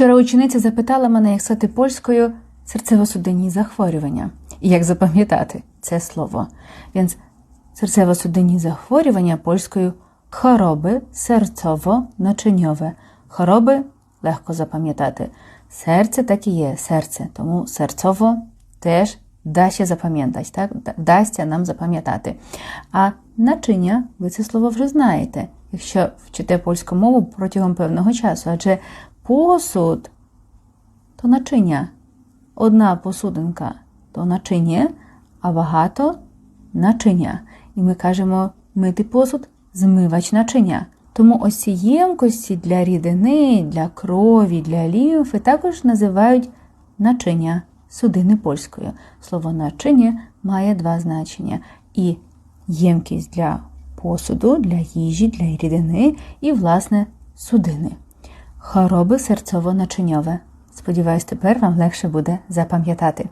Вчора учениця запитала мене, як сказати польською серцево-судинні захворювання. І як запам'ятати це слово. Więc серцево-судинні захворювання польською choroby серцово-начиньове. Choroby легко запам'ятати. Серце так і є, серце. Тому серцово теж дасть запам'ятати, так? Дасться нам запам'ятати. А начиня, ви це слово вже знаєте, якщо вчите польську мову протягом певного часу. Адже посуд то начиня. Одна посудинка то начиня, а багато начиня. І ми кажемо мити посуд, змивач начиня. Тому ось ці ємкості для рідини, для крові, для лімфи також називають начиня судини польською. Слово начиня має два значення: і ємкість для посуду, для їжі, для рідини, і, власне, судини. Хвороби серцево-начиньове. Сподіваюсь, тепер вам легше буде запам'ятати.